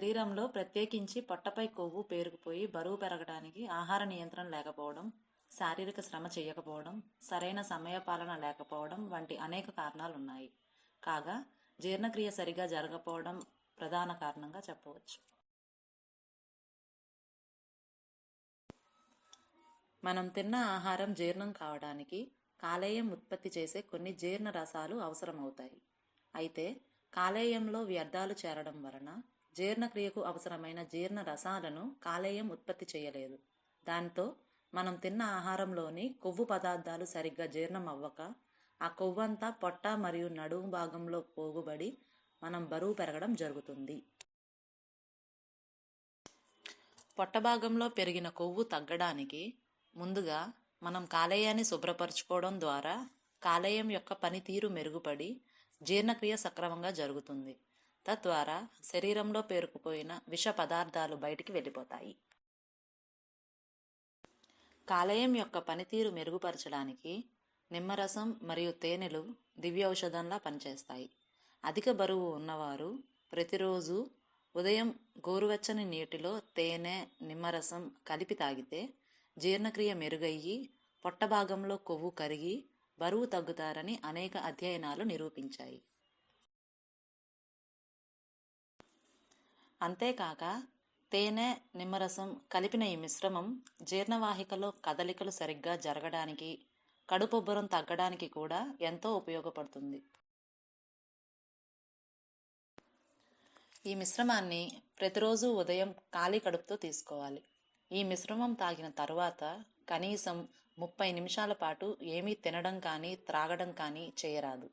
శరీరంలో ప్రత్యేకించి పొట్టపై కొవ్వు పేరుకుపోయి బరువు పెరగడానికి ఆహార నియంత్రణ లేకపోవడం శారీరక శ్రమ చేయకపోవడం సరైన సమయపాలన లేకపోవడం వంటి అనేక కారణాలు ఉన్నాయి కాగా జీర్ణక్రియ సరిగా జరగకపోవడం ప్రధాన కారణంగా చెప్పవచ్చు. మనం తిన్న ఆహారం జీర్ణం కావడానికి కాలేయం ఉత్పత్తి చేసే కొన్ని జీర్ణ రసాలు అవసరమవుతాయి. అయితే కాలేయంలో వ్యర్థాలు చేరడం వలన జీర్ణక్రియకు అవసరమైన జీర్ణ రసాలను కాలేయం ఉత్పత్తి చేయలేదు. దాంతో మనం తిన్న ఆహారంలోని కొవ్వు పదార్థాలు సరిగ్గా జీర్ణం అవ్వక ఆ కొవ్వంతా పొట్ట మరియు నడుము భాగంలో పోగుబడి మనం బరువు పెరగడం జరుగుతుంది. పొట్ట భాగంలో పెరిగిన కొవ్వు తగ్గడానికి ముందుగా మనం కాలేయాన్ని శుభ్రపరచుకోవడం ద్వారా కాలేయం యొక్క పనితీరు మెరుగుపడి జీర్ణక్రియ సక్రమంగా జరుగుతుంది. తద్వారా శరీరంలో పేరుకుపోయిన విష పదార్థాలు బయటికి వెళ్ళిపోతాయి. కాలేయం యొక్క పనితీరు మెరుగుపరచడానికి నిమ్మరసం మరియు తేనెలు దివ్య ఔషధంలా పనిచేస్తాయి. అధిక బరువు ఉన్నవారు ప్రతిరోజు ఉదయం గోరువెచ్చని నీటిలో తేనె నిమ్మరసం కలిపి తాగితే జీర్ణక్రియ మెరుగయ్యి పొట్ట భాగంలో కొవ్వు కరిగి బరువు తగ్గుతారని అనేక అధ్యయనాలు నిరూపించాయి. అంతేకాక తేనె నిమ్మరసం కలిపిన ఈ మిశ్రమం జీర్ణవాహికలో కదలికలు సరిగ్గా జరగడానికి కడుపుబ్బరం తగ్గడానికి కూడా ఎంతో ఉపయోగపడుతుంది. ఈ మిశ్రమాన్ని ప్రతిరోజు ఉదయం ఖాళీ కడుపుతో తీసుకోవాలి. ఈ మిశ్రమం తాగిన తర్వాత కనీసం ముప్పై నిమిషాల పాటు ఏమీ తినడం కానీ త్రాగడం కానీ చేయరాదు.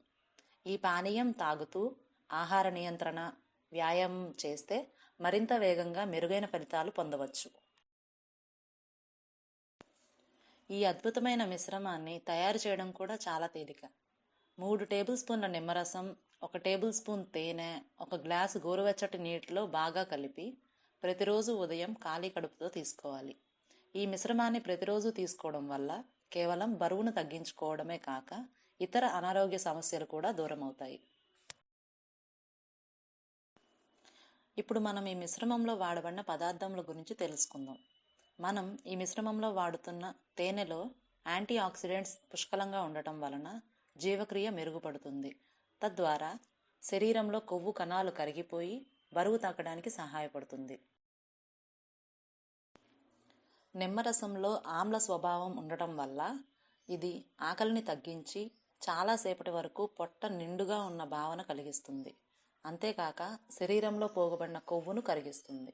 ఈ పానీయం తాగుతూ ఆహార నియంత్రణ వ్యాయామం చేస్తే మరింత వేగంగా మెరుగైన ఫలితాలు పొందవచ్చు. ఈ అద్భుతమైన మిశ్రమాన్ని తయారు చేయడం కూడా చాలా తేలిక. మూడు టేబుల్ స్పూన్ల నిమ్మరసం ఒక టేబుల్ స్పూన్ తేనె ఒక గ్లాసు గోరువెచ్చటి నీటిలో బాగా కలిపి ప్రతిరోజు ఉదయం ఖాళీ కడుపుతో తీసుకోవాలి. ఈ మిశ్రమాన్ని ప్రతిరోజు తీసుకోవడం వల్ల కేవలం బరువును తగ్గించుకోవడమే కాక ఇతర అనారోగ్య సమస్యలు కూడా దూరమవుతాయి. ఇప్పుడు మనం ఈ మిశ్రమంలో వాడబడిన పదార్థముల గురించి తెలుసుకుందాం. మనం ఈ మిశ్రమంలో వాడుతున్న తేనెలో యాంటీ ఆక్సిడెంట్స్ పుష్కలంగా ఉండటం వలన జీవక్రియ మెరుగుపడుతుంది. తద్వారా శరీరంలో కొవ్వు కణాలు కరిగిపోయి బరువు తగ్గడానికి సహాయపడుతుంది. నిమ్మరసంలో ఆమ్ల స్వభావం ఉండటం వల్ల ఇది ఆకలిని తగ్గించి చాలాసేపటి వరకు పొట్ట నిండుగా ఉన్న భావన కలిగిస్తుంది. అంతేకాక శరీరంలో పోగబడిన కొవ్వును కరిగిస్తుంది.